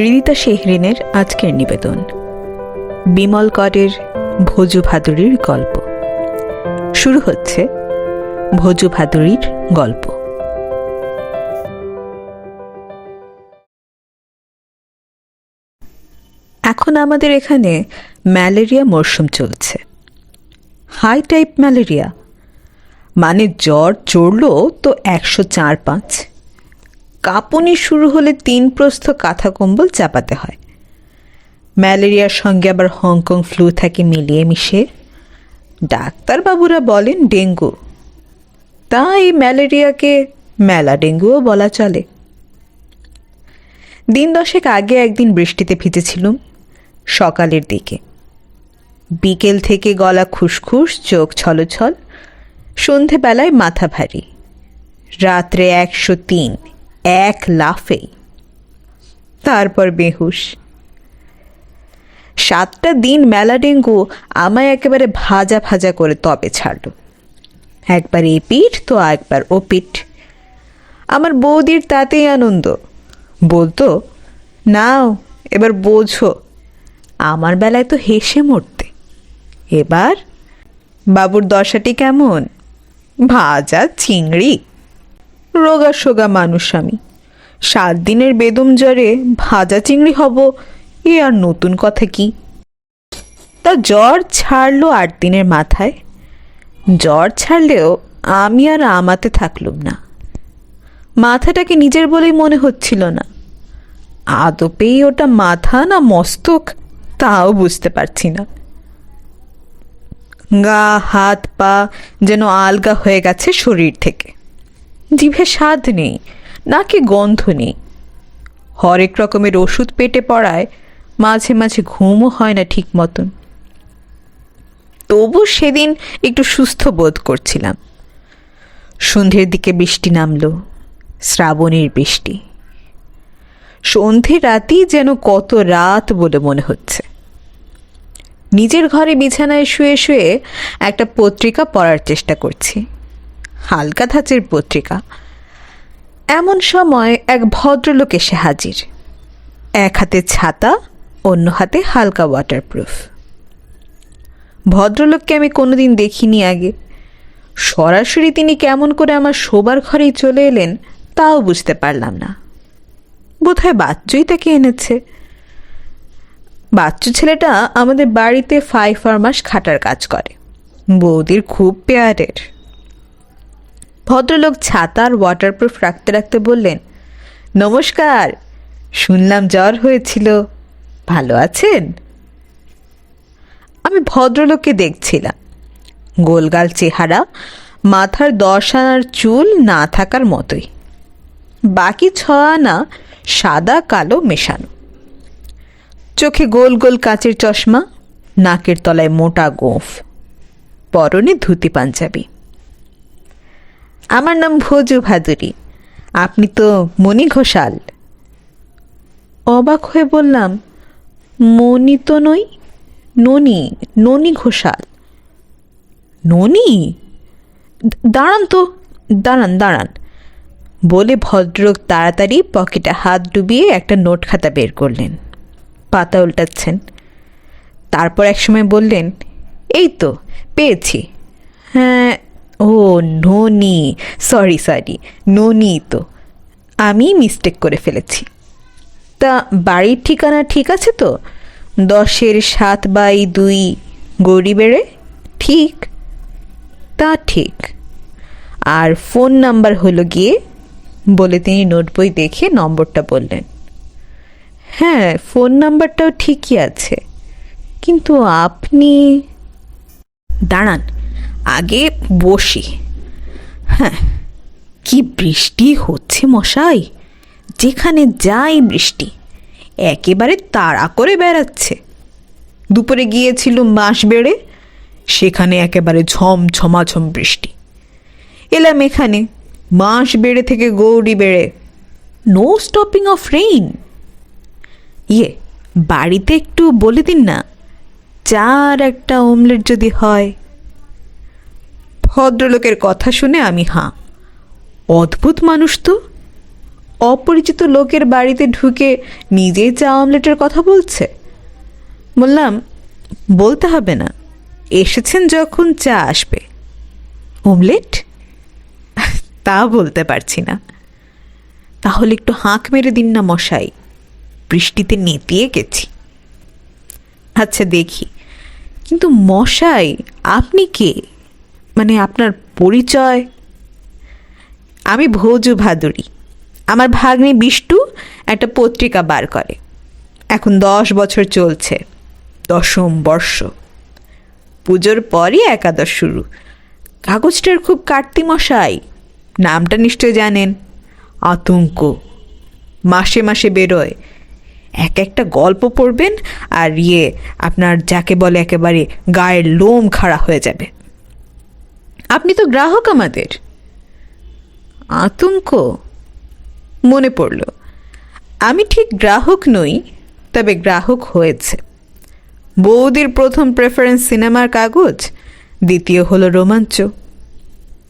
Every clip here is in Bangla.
রিদিতা শেহরিনের আজকের নিবেদন। বিমল করের ভোজু ভাদুরীর গল্প। শুরু হচ্ছে ভোজু ভাদুরীর গল্প। এখন আমাদের এখানে ম্যালেরিয়া মরশুম চলছে। High type malaria. মানে জ্বর চড়লো তো একশো চার পাঁচ। কাঁপুনি শুরু হলে তিন প্রস্থ কাঁথা কম্বল চাপাতে হয়। ম্যালেরিয়ার সঙ্গে আবার হংকং ফ্লু থাকে মিলিয়ে মিশে। ডাক্তারবাবুরা বলেন ডেঙ্গু। তা এই ম্যালেরিয়াকে মেলা ডেঙ্গুও বলা চলে। দিন দশেক আগে একদিন বৃষ্টিতে ভিজেছিলুম সকালের দিকে। বিকেল থেকে গলা খুসখুস, চোখ ছলছল, সন্ধেবেলায় মাথা ভারী। রাত্রে একশো তিন। এক লাফে। তারপর বেহুশ। সাতটা দিন মেলা ডেঙ্গু আমায় একেবারে ভাজা ভাজা করে তবে ছাড়ল। একবার এ পিঠ, তো একবার ও পিঠ। আমার বৌদির তাতেই আনন্দ। বলতো, নাও, এবার বোঝো, আমার বেলায় তো হেসে মরতে। এবার বাবুর দশাটি কেমন? ভাজা, চিংড়ি রোগা সোগা মানুষ আমি। সাত দিনের বেদম জ্বরে ভাজা চিংড়ি হব, এ আর নতুন কথা কি? তা জ্বর ছাড়লো আট দিনের মাথায়। জ্বর ছাড়লেও আমি আর আমাতে থাকলুম না। মাথাটাকে নিজের বলেই মনে হচ্ছিল না। আদপেই ওটা মাথা না মস্তক, তাও বুঝতে পারছি না। গা, হাত, পা যেন আলগা হয়ে গেছে শরীর থেকে। জিভে স্বাদ নেই, নাকে গন্ধ নেই। হরেক রকমের ওষুধ পেটে পড়ায় মাঝে মাঝে ঘুমও হয় না ঠিক মতন। তবু সেদিন একটু সুস্থ বোধ করছিলাম। সন্ধ্যের দিকে বৃষ্টি নামল, শ্রাবণের বৃষ্টি। সন্ধে রাতেই যেন কত রাত বলে মনে হচ্ছে। নিজের ঘরে বিছানায় শুয়ে শুয়ে একটা পত্রিকা পড়ার চেষ্টা করছি। হালকা ধাঁচের পত্রিকা। এমন সময় এক ভদ্রলোক এসে হাজির। এক হাতে ছাতা, অন্য হাতে হালকা ওয়াটারপ্রুফ ভদ্রলোককে আমি কোনোদিন দেখিনি আগে। সরাসরি তিনি কেমন করে আমার শোবার ঘরেই চলে এলেন, তাও বুঝতে পারলাম না। বোধহয় বাচ্চুই তাকে এনেছে। বাচ্চু ছেলেটা আমাদের বাড়িতে ফাইভ ফার মাস খাটার কাজ করে। বৌদির খুব পেয়ারের। ভদ্রলোক ছাতা আর ওয়াটারপ্রুফ রাখতে রাখতে বললেন, নমস্কার, শুনলাম জ্বর হয়েছিল। ভালো আছেন? আমি ভদ্রলোককে দেখছিলাম। গোলগাল চেহারা, মাথার দশ আনার চুল না থাকার মতোই। বাকি ছ আনা সাদা, কালো মেশানো। চোখে গোল গোল কাচের চশমা, নাকের তলায় মোটা গোঁফ, পরনে ধুতি পাঞ্জাবি। আমার নাম ভোজু ভাদুরী। আপনি তো মণি ঘোষাল। অবাক হয়ে বললাম, মণি তো নই, ননি ননি ঘোষাল। ননি? দাঁড়ান তো, দাঁড়ান দাঁড়ান। বলে ভদ্রক তাড়াতাড়ি পকেটে হাত ডুবিয়ে একটা নোট খাতা বের করলেন। পাতা উল্টাচ্ছেন। তারপর একসময় বললেন, এই তো, পেয়েছি। হ্যাঁ ও ননি সরি সরি ননি তো। আমি মিস্টেক করে ফেলেছি। তা বাড়ির ঠিকানা ঠিক আছে তো? দশের সাত বাই দুই গৌরী বেড়ে ঠিক। তা ঠিক। আর ফোন নাম্বার হলো গিয়ে, বলে তিনি নোট বই দেখে নম্বরটা বললেন। হ্যাঁ ফোন নাম্বারটাও ঠিকই আছে। কিন্তু আপনি দাঁড়ান, আগে বসি। হ্যাঁ কি বৃষ্টি হচ্ছে মশাই? যেখানে যাই বৃষ্টি, একেবারে তাড়া করে বেড়াচ্ছে। দুপুরে গিয়েছিল মাস বেড়ে সেখানে একেবারে ঝম ঝমাঝম বৃষ্টি। এলাম এখানে মাস বেড়ে থেকে গৌরী বেড়ে। নো স্টপিং অফ রেইন ইয়ে বাড়িতে একটু বলে দিন না, চার একটা অমলেট যদি হয়। ভদ্রলোকের কথা শুনে আমি হাঁ। অদ্ভুত মানুষ তো। অপরিচিত লোকের বাড়িতে ঢুকে নিজেই চা অমলেটের কথা বলছে। বললাম, বলতে হবে না, এসেছেন যখন চা আসবে। অমলেট? তা বলতে পারছি না। তাহলে একটু হাঁক মেরে দিন না মশাই, বৃষ্টিতে নেতিয়ে গেছি। আচ্ছা দেখি, কিন্তু মশাই, আপনি কে? মানে আপনার পরিচয়। আমি ভোজু ভাদুরী। আমার ভাগ্নি বিষ্টু একটা পত্রিকা বার করে। এখন দশ বছর চলছে। দশম বর্ষ। পুজোর পরই একাদশ শুরু। কাগজটার খুব কাটতি মশাই। নামটা নিশ্চয় জানেন। আতঙ্ক। মাসে মাসে বেরোয়। এক একটা গল্প পড়বেন আর ইয়ে আপনার যাকে বলে একেবারে গায়ের লোম খাড়া হয়ে যাবে। আপনি তো গ্রাহক আমাদের। আতঙ্ক মনে পড়ল। আমি ঠিক গ্রাহক নই, তবে গ্রাহক হয়েছে। বৌদির প্রথম প্রেফারেন্স সিনেমার কাগজ, দ্বিতীয় হলো রোমাঞ্চ।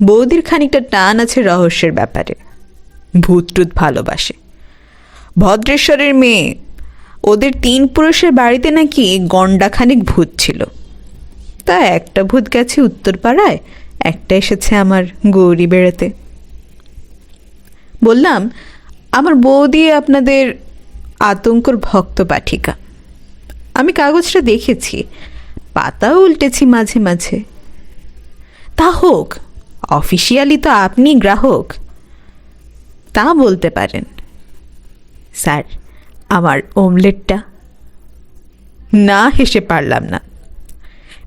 বৌদির খানিকটা টান আছে রহস্যের ব্যাপারে। ভূত টুত ভালোবাসে। ভদ্রেশ্বরের মেয়ে, ওদের তিন পুরুষের বাড়িতে নাকি গন্ডাখানিক ভূত ছিল। তা একটা ভূত গেছে উত্তরপাড়ায় একটা এসেছে আমার গৌরী বেড়াতে। বললাম, আমার বৌদি আপনাদের আতঙ্কর ভক্ত পাঠিকা। আমি কাগজটা দেখেছি পাতাও উল্টেছি মাঝে মাঝে। তা হোক, অফিসিয়ালি তো আপনি গ্রাহক। তা বলতে পারেন। স্যার, আমার ওমলেটটা না হেসে পারলাম না।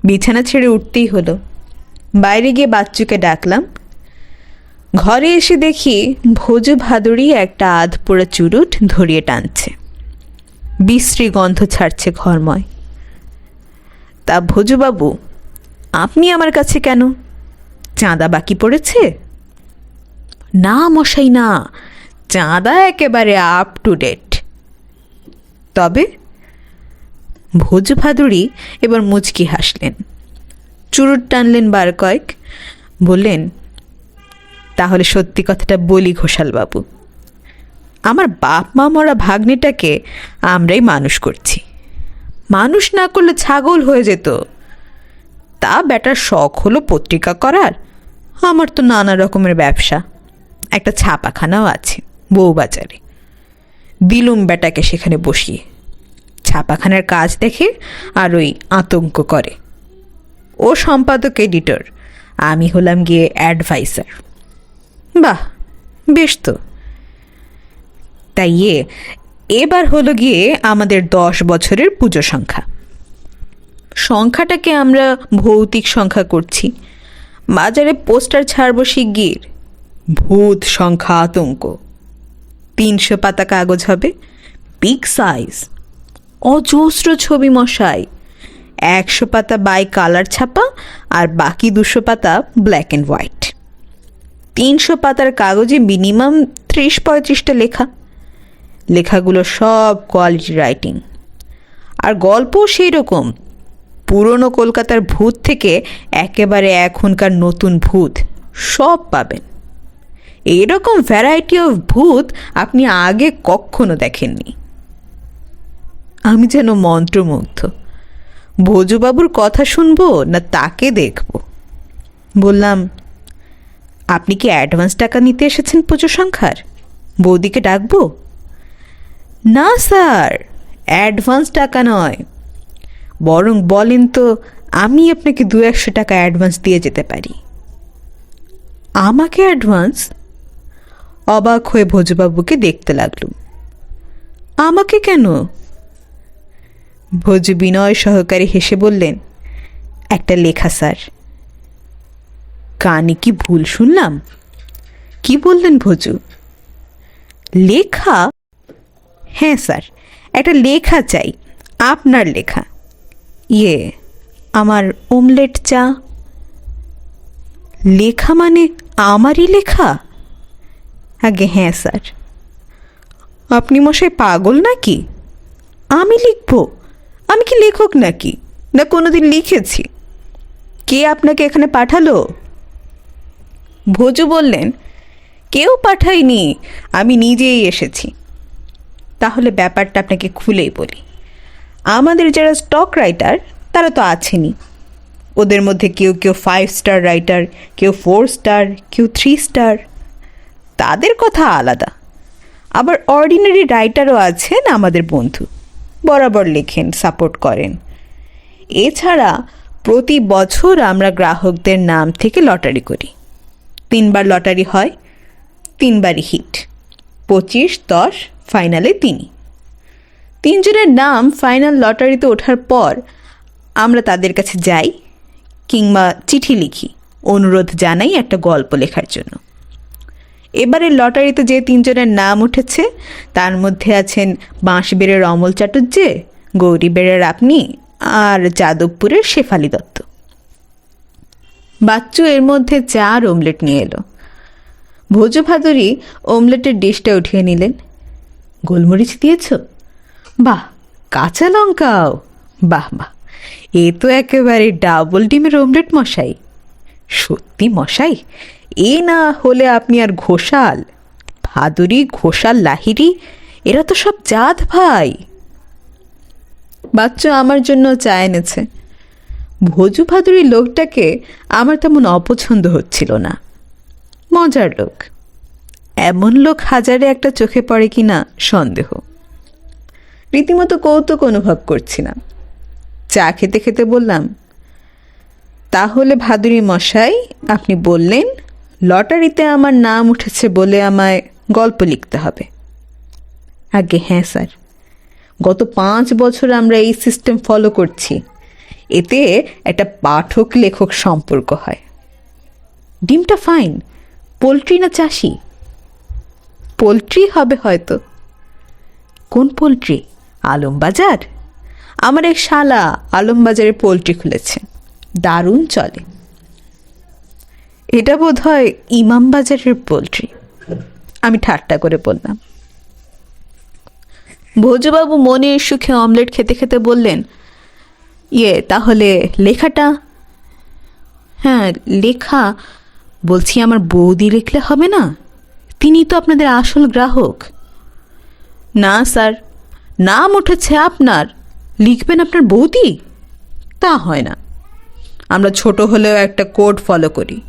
বিছানা ছেড়ে উঠতেই হলো। বাইরে গিয়ে বাচ্চুকে ডাকলাম। ঘরে এসে দেখি ভোজু ভাদুড়ি একটা আধ পোড়া চুরুট ধরিয়ে টানছে। বিশ্রী গন্ধ ছাড়ছে ঘরময়। তা ভোজুবাবু, আপনি আমার কাছে কেন? চাঁদা বাকি পড়েছে? না মশাই, না। চাঁদা একেবারে আপ টু ডেট তবে ভোজ ভাদুড়ি এবার মুচকি হাসলেন। চুরুট টানলেন বার কয়েক। বললেন, তাহলে সত্যি কথাটা বলি ঘোষালবাবু আমার বাপ মা মরা ভাগ্নিটাকে আমরাই মানুষ করছি। মানুষ না করলে ছাগল হয়ে যেত। তা বেটার শখ হলো পত্রিকা করার। আমার তো নানা রকমের ব্যবসা। একটা ছাপাখানাও আছে বউবাজারে। দিলুম বেটাকে সেখানে বসিয়ে। ছাপাখানার কাজ দেখে আর ওই আতঙ্ক করে। ও সম্পাদক এডিটর। আমি হলাম গিয়ে অ্যাডভাইসার বাহ, বেশ তো। তাই ইয়ে এবার হলো গিয়ে আমাদের দশ বছরের পুজো সংখ্যা। সংখ্যাটাকে আমরা ভৌতিক সংখ্যা করছি। বাজারে পোস্টার ছাড়ব শিগগির। ভূত সংখ্যা আতঙ্ক। তিনশো পাতা কাগজ হবে। Big size. অজস্র ছবি মশাই। একশো পাতা বাই কালার ছাপা আর বাকি দুশো পাতা ব্ল্যাক অ্যান্ড হোয়াইট তিনশো পাতার কাগজে মিনিমাম ত্রিশ পঁয়ত্রিশটা লেখা। লেখাগুলো সব কোয়ালিটি রাইটিং আর গল্পও সেই রকম পুরনো কলকাতার ভূত থেকে একেবারে এখনকার নতুন ভূত সব পাবেন। এরকম ভ্যারাইটি অফ ভূত আপনি আগে কখনো দেখেননি। আমি যেন মন্ত্রমুগ্ধ। ভোজুবাবুর কথা শুনব না তাকে দেখব? বললাম, আপনি কি অ্যাডভান্স টাকা নিতে এসেছেন পুজো সংখ্যার? বৌদিকে ডাকবো? না, স্যার, অ্যাডভান্স টাকা নয়। বরং বলেন তো, আমি আপনাকে দু একশো টাকা অ্যাডভান্স দিয়ে যেতে পারি। আমাকে অ্যাডভান্স? অবাক হয়ে ভোজবাবুকে দেখতে লাগলুম। আমাকে কেন? ভোজ বিনয় সহকারী হেসে বললেন, একটা লেখা, স্যার। কানে কি ভুল শুনলাম? কি বললেন ভোজু? লেখা? হ্যাঁ স্যার, একটা লেখা চাই, আপনার লেখা। ইয়ে আমার ওমলেট চা? লেখা মানে আমারই লেখা? আগে হ্যাঁ স্যার। আপনি মশাই পাগল নাকি? আমি লিখব। আমি কি লেখক নাকি? না কোনোদিন লিখেছি। কে আপনাকে এখানে পাঠালো? ভোজু বললেন, কেউ পাঠায়নি, আমি নিজেই এসেছি। তাহলে ব্যাপারটা আপনাকে খুলেই বলি। আমাদের যারা স্টক রাইটার তারা তো আছেনই। ওদের মধ্যে কেউ কেউ ফাইভ স্টার রাইটার কেউ ফোর স্টার কেউ থ্রি স্টার তাদের কথা আলাদা। আবার অর্ডিনারি রাইটারও আছেন আমাদের বন্ধু। বরাবর লেখেন, সাপোর্ট করেন। এছাড়া প্রতি বছর আমরা গ্রাহকদের নাম থেকে লটারি করি। তিনবার লটারি হয়, তিনবারই হিট। পঁচিশ, দশ, ফাইনালে তিনি। তিনজনের নাম ফাইনাল লটারিতে ওঠার পর আমরা তাদের কাছে যাই কিংবা চিঠি লিখি, অনুরোধ জানাই একটা গল্প লেখার জন্য। এবারে লটারিতে যে তিনজনের নাম উঠেছে, তার মধ্যে আছেন বাঁশবেড়ের অমল চাটুর্যে গৌরীবেড়ের আপনি আর যাদবপুরের শেফালি দত্ত। বাচ্চু এর মধ্যে চার ওমলেট নিয়ে এলো। ভোজ ভাদুরী ওমলেটের ডিশটা উঠিয়ে নিলেন। গোলমরিচ দিয়েছ? বাহ, কাঁচা লঙ্কাও। বাহ বাহ, এ তো একেবারে ডাবল ডিমের ওমলেট মশাই। সত্যি মশাই এ না হলে আপনি আর ঘোষাল। ভাদুরী, ঘোষাল লাহিরি এরা তো সব জাত ভাই। বাচ্চা আমার জন্য চা এনেছে। ভোজু ভাদুরী লোকটাকে আমার তেমন অপছন্দ হচ্ছিল না। মজার লোক। এমন লোক হাজারে একটা চোখে পড়ে কি না সন্দেহ। রীতিমতো কৌতুক অনুভব করছিলাম চা খেতে খেতে বললাম, তাহলে ভাদুরী মশাই, আপনি বললেন লটারিতে আমার নাম উঠেছে বলে আমায় গল্প লিখতে হবে। আগে হ্যাঁ স্যার। গত পাঁচ বছর আমরা এই সিস্টেম ফলো করছি। এতে একটা পাঠক লেখক সম্পর্ক হয়। ডিমটা ফাইন। পোলট্রি না চাষি? পোলট্রি হবে হয়তো। কোন পোলট্রি? আলমবাজার? আমার এক শালা আলমবাজারে পোলট্রি খুলেছে। দারুণ চলে। এটা বোধ হয় ইমামবাজারের পোলট্রি। আমি ঠাট্টা করে বললাম। ভোজবাবু মনের সুখে অমলেট খেতে খেতে বললেন ইয়ে তাহলে লেখাটা? হ্যাঁ লেখা। বলছি, আমার বৌদি লিখলে হবে না? তিনি তো আপনাদের আসল গ্রাহক। না, স্যার। নাম উঠেছে আপনার। লিখবেন আপনার বৌদি? তা হয় না। আমরা ছোট হলেও একটা কোড ফলো করি।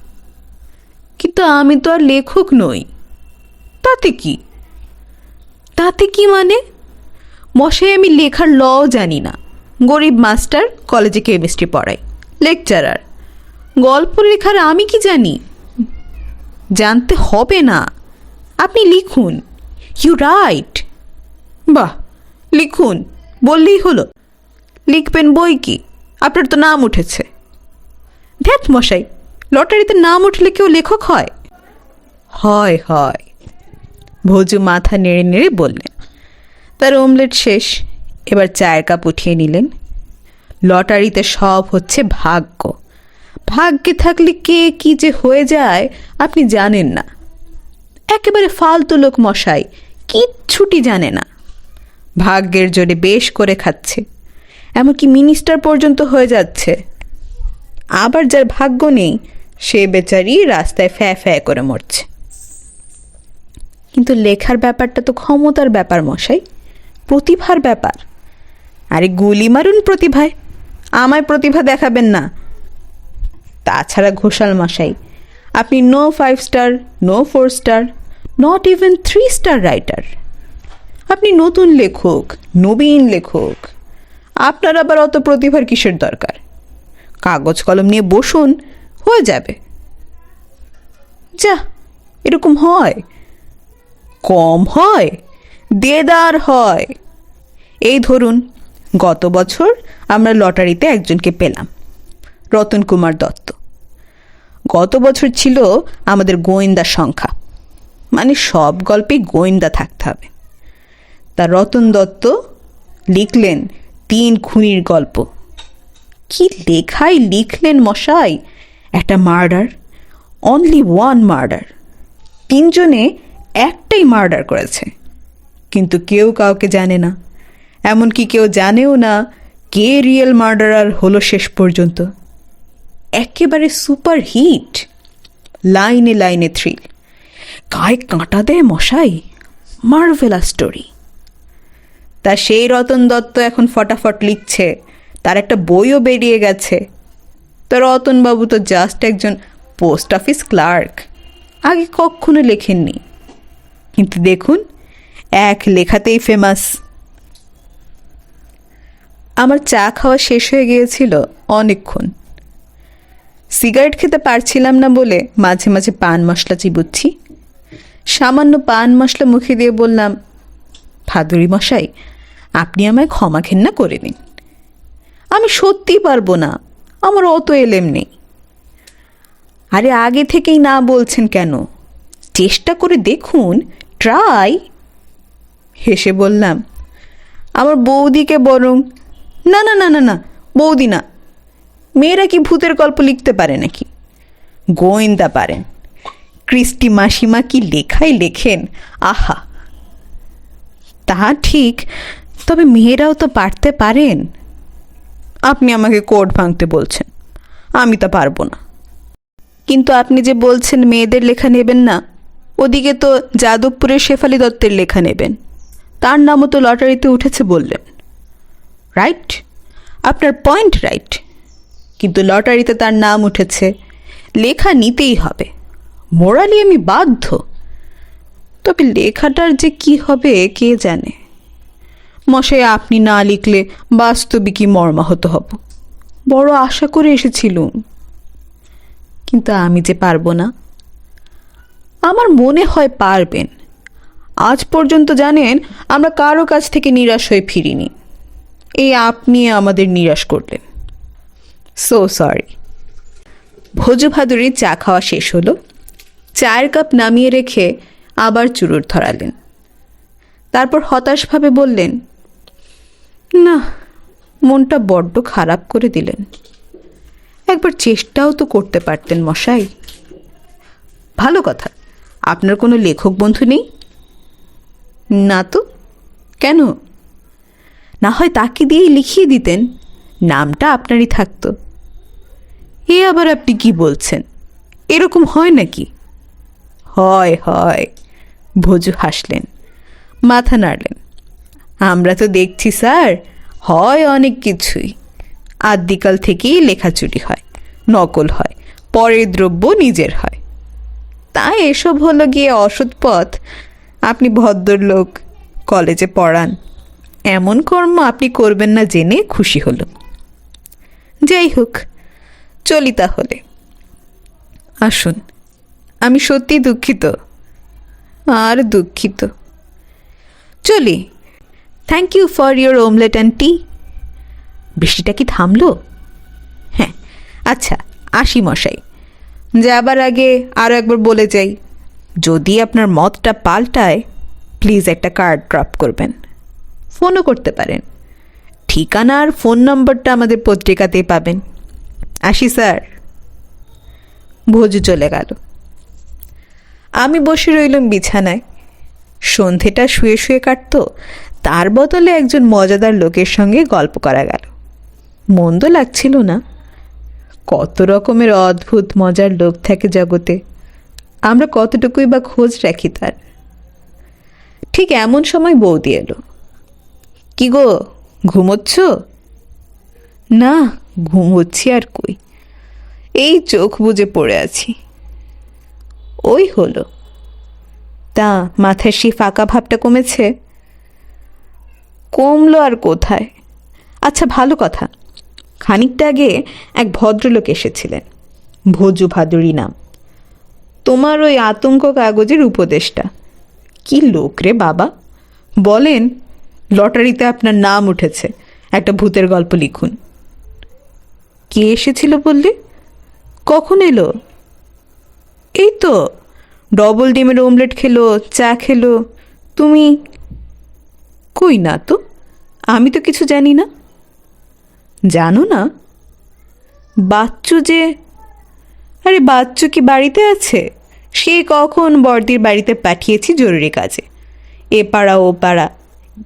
কিন্তু আমি তো আর লেখক নই। তাতে কি? তাতে কি মানে? মশাই, আমি লেখার লও জানি না। গরিব মাস্টার কলেজে কেমিস্ট্রি পড়াই লেকচারার। গল্প লেখার আমি কি জানি? জানতে হবে না। আপনি লিখুন। ইউ রাইট বাহ, লিখুন। বললেই হলো। লিখবেন বই কি? আপনার তো নাম উঠেছে। ধ্যাত মশাই লটারিতে নাম উঠলে কেউ লেখক হয়? হয় হয়। ভোজু মাথা নেড়ে নেড়ে বললেন, তার অমলেট শেষ, এবার চায়ের কাপ উঠিয়ে নিলেন। লটারিতে সব হচ্ছে ভাগ্য। ভাগ্যে থাকলে কে কি যে হয়ে যায়, আপনি জানেন না। একেবারে ফালতু লোক মশাই, কিচ্ছুটি জানে না। ভাগ্যের জোরে বেশ করে খাচ্ছে। এমনকি মিনিস্টার পর্যন্ত হয়ে যাচ্ছে। আবার যার ভাগ্য নেই সে বেচারি রাস্তায় ফ্যা ফ্যা করে মরছে। কিন্তু লেখার ব্যাপারটা তো ক্ষমতার ব্যাপার, মশাই। প্রতিভার ব্যাপার। আরে গুলি মারুন প্রতিভায়। আমায় প্রতিভা দেখাবেন না। তাছাড়া ঘোষাল মশাই, আপনি no five star no four star not even three star writer আপনি নতুন লেখক, নবীন লেখক। আপনার আবার অত প্রতিভার কিসের দরকার? কাগজ কলম নিয়ে বসুন হয়ে যাবে। যা, এরকম হয়। কম হয়, দেদার হয়। এই ধরুন, গত বছর আমরা লটারিতে একজনকে পেলাম, রতন কুমার দত্ত। গত বছর ছিল আমাদের গোয়েন্দা সংখ্যা মানে সব গল্পে গোয়েন্দা থাকতে হবে। তা রতন দত্ত লিখলেন তিন খুনির গল্প। কি লেখাই লিখলেন মশাই? একটা মার্ডার অনলি ওয়ান মার্ডার। তিনজনে একটাই মার্ডার করেছে। কিন্তু কেউ কাউকে জানে না। এমনকি কেউ জানেও না কে রিয়েল মার্ডারার হলো শেষ পর্যন্ত। একেবারে সুপার হিট লাইনে লাইনে থ্রিল গায়ে কাঁটা দেয় মশাই মার্ভেলা স্টোরি তা সেই রতন দত্ত এখন ফটাফট লিখছে, তার একটা বইও বেরিয়ে গেছে। তো রতনবাবু তো জাস্ট একজন পোস্ট অফিস ক্লার্ক আগে কখনো লেখেননি। কিন্তু দেখুন, এক লেখাতেই ফেমাস আমার চা খাওয়া শেষ হয়ে গিয়েছিল অনেকক্ষণ। সিগারেট খেতে পারছিলাম না বলে মাঝে মাঝে পান মশলা চিবুচ্ছি। সামান্য পান মশলা মুখে দিয়ে বললাম ফাদুরি মশাই, আপনি আমায় ক্ষমা ঘেন্না করে নিন। আমি সত্যিই পারব না। আমার অত এলেম নেই। আরে আগে থেকেই না বলছেন কেন? চেষ্টা করে দেখুন ট্রাই হেসে বললাম, আমার বৌদিকে বরং, না না না না না, বৌদি না। মেয়েরা কি ভূতের গল্প লিখতে পারে নাকি? গোয়েন্দা পারেন। ক্রিস্টি মাসিমা কি লেখাই লেখেন? আহা। তা ঠিক, তবে মেয়েরাও তো পারতে পারেন। আপনি আমাকে কোড ভাঙতে বলছেন। আমি তা পারব না। কিন্তু আপনি যে বলছেন মেয়েদের লেখা নেবেন না, ওদিকে তো যাদবপুরের শেফালি দত্তের লেখা নেবেন। তার নামও তো লটারিতে উঠেছে বললেন। রাইট আপনার পয়েন্ট রাইট কিন্তু লটারিতে তার নাম উঠেছে, লেখা নিতেই হবে। মোরালি আমি বাধ্য। তবে লেখাটার যে কি হবে, কে জানে? মশাই, আপনি না লিখলে বাস্তবিকই মর্মাহত হব। বড় আশা করে এসেছিলুম। কিন্তু আমি যে পারব না। আমার মনে হয় পারবেন। আজ পর্যন্ত জানেন, আমরা কারও কাছ থেকে নিরাশ হয়ে ফিরিনি। এই আপনি আমাদের নিরাশ করলেন। সো সরি ভোজু ভাদুরির চা খাওয়া শেষ হলো। চায়ের কাপ নামিয়ে রেখে আবার চুরুর ধরালেন। তারপর হতাশভাবে বললেন না, মনটা বড্ড খারাপ করে দিলেন। একবার চেষ্টাও তো করতে পারতেন মশাই। ভালো কথা, আপনার কোনো লেখক বন্ধু নেই? না তো, কেন? না হয় তাকে দিয়েই লিখিয়ে দিতেন, নামটা আপনারই থাকতো। এ আবার আপনি কি বলছেন? এরকম হয় নাকি? হয় হয়, ভোজু হাসলেন, মাথা নাড়লেন। আমরা তো দেখছি, স্যার। হয় অনেক কিছুই। আদ্যিকাল থেকেই লেখাচুরি হয়, নকল হয়, পরের দ্রব্য নিজের হয়। তাই এসব হলো গিয়ে অসৎ পথ আপনি ভদ্রলোক, কলেজে পড়ান। এমন কর্ম আপনি করবেন না জেনে খুশি হলো যাই হোক, চলি তাহলে। আসুন, আমি সত্যি দুঃখিত। আর দুঃখিত। চলি। Thank you for your omelette and tea বৃষ্টিটা কি থামলো? হ্যাঁ আচ্ছা আসি মশাই। যাবার আগে আরও একবার বলে যাই। যদি আপনার মতটা পাল্টায় প্লিজ একটা কার্ড ড্রপ করবেন। ফোনও করতে পারেন। ঠিকানা আর ফোন নম্বরটা আমাদের পত্রিকাতেই পাবেন। আসি, স্যার। ভোজু চলে গেল। আমি বসে রইলাম বিছানায়। সন্ধেটা শুয়ে শুয়ে কাটতো। তার বদলে একজন মজাদার লোকের সঙ্গে গল্প করা গেল। মন্দ লাগছিল না। কত রকমের অদ্ভুত মজার লোক থাকে জগতে। আমরা কতটুকুই বা খোঁজ রাখি তার। ঠিক এমন সময় বৌদি এলো। কি গো, ঘুমোচ্ছ? না, ঘুমোচ্ছি আর কই। এই চোখ বুজে পড়ে আছি। ওই হলো। তা, মাথার সেই ফাঁকা ভাবটা কমেছে? কমলো আর কোথায়? আচ্ছা ভালো কথা। খানিকটা আগে এক ভদ্রলোক এসেছিলেন। ভোজু ভাদুরী নাম। তোমার ওই আতঙ্ক কাগজের উপদেশটা কি লোক রে বাবা। বলেন, লটারিতে আপনার নাম উঠেছে। একটা ভূতের গল্প লিখুন। কে এসেছিল বললে? কখন এলো? এই তো ডবল ডিমের ওমলেট খেলো, চা খেলো। তুমি কই না তো? আমি তো কিছু জানি না। জানো না? বাচ্চু যে আরে বাচ্চু কি বাড়িতে আছে? সে কখন বর্দির বাড়িতে পাঠিয়েছি জরুরি কাজে। এ পাড়া, ও পাড়া।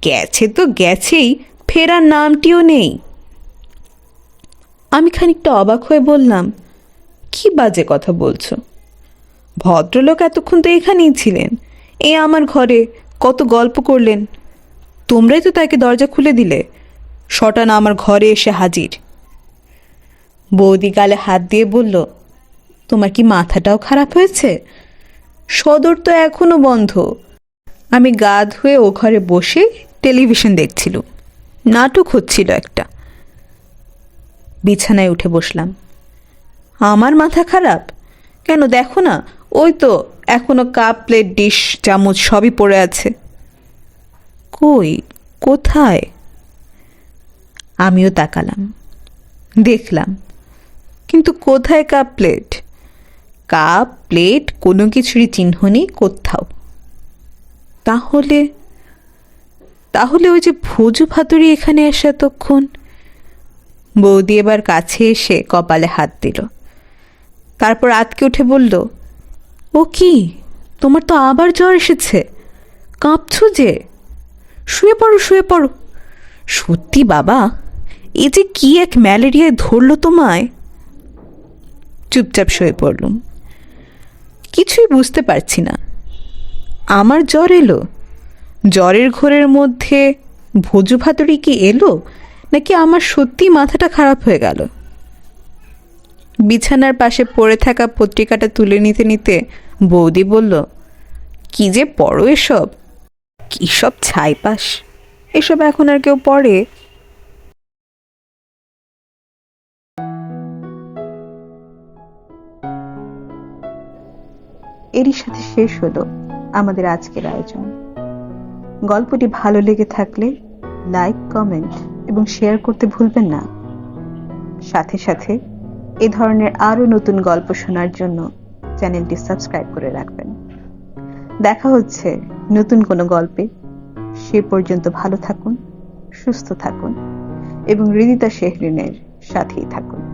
গেছে তো গেছেই, ফেরার নামটিও নেই। আমি খানিকটা অবাক হয়ে বললাম, কি বাজে কথা বলছো? ভদ্রলোক এতক্ষণ তো এখানেই ছিলেন। এ আমার ঘরে কত গল্প করলেন। তোমরাই তো তাকে দরজা খুলে দিলে। শটানা আমার ঘরে এসে হাজির। বৌদি গালে হাত দিয়ে বলল, তোমার কি মাথাটাও খারাপ হয়েছে? সদর তো এখনও বন্ধ। আমি গা ধুয়ে ও ঘরে বসে টেলিভিশন দেখছিল। নাটক হচ্ছিল একটা। বিছানায় উঠে বসলাম। আমার মাথা খারাপ? কেন দেখো না, ওই তো এখনও কাপ, প্লেট, ডিশ, চামচ সবই পড়ে আছে। কই? কোথায়? আমিও তাকালাম। দেখলাম। কিন্তু কোথায় কাপ প্লেট? কাপ, প্লেট, কোনো কিছুরই চিহ্ন নেই কোথাও। তাহলে তাহলে ওই যে ভোজু ভাতুরি এখানে এসে এতক্ষণ? বৌদি এবার কাছে এসে কপালে হাত দিল। তারপর আতকে উঠে বলল, ও কি? তোমার তো আবার জ্বর এসেছে। কাঁপছো যে? শুয়ে পড়ো শুয়ে পড়ো। সত্যি বাবা, এ যে কি এক ম্যালেরিয়ায় ধরলো তোমায়? চুপচাপ শুয়ে পড়লুম। কিছুই বুঝতে পারছি না। আমার জ্বর এলো। জ্বরের ঘোরের মধ্যে ভোজু ভাতুরি কি এলো, নাকি আমার সত্যি মাথাটা খারাপ হয়ে গেল? বিছানার পাশে পড়ে থাকা পত্রিকাটা তুলে নিতে নিতে বৌদি বলল, কি যে পড়ো এসব? কী সব ছাইপাস এসব এখন আর কেউ পড়ে? এরই সাথে শেষ হলো আমাদের আজকের আয়োজন। গল্পটি ভালো লেগে থাকলে লাইক, কমেন্ট এবং শেয়ার করতে ভুলবেন না। সাথে সাথে এ ধরনের আরও নতুন গল্প শোনার জন্য চ্যানেলটি সাবস্ক্রাইব করে রাখবেন। দেখা হচ্ছে নতুন কোনো গল্পে সে পর্যন্ত ভালো থাকুন সুস্থ থাকুন এবং হৃদিতা শেহরিনের সাথেই থাকুন।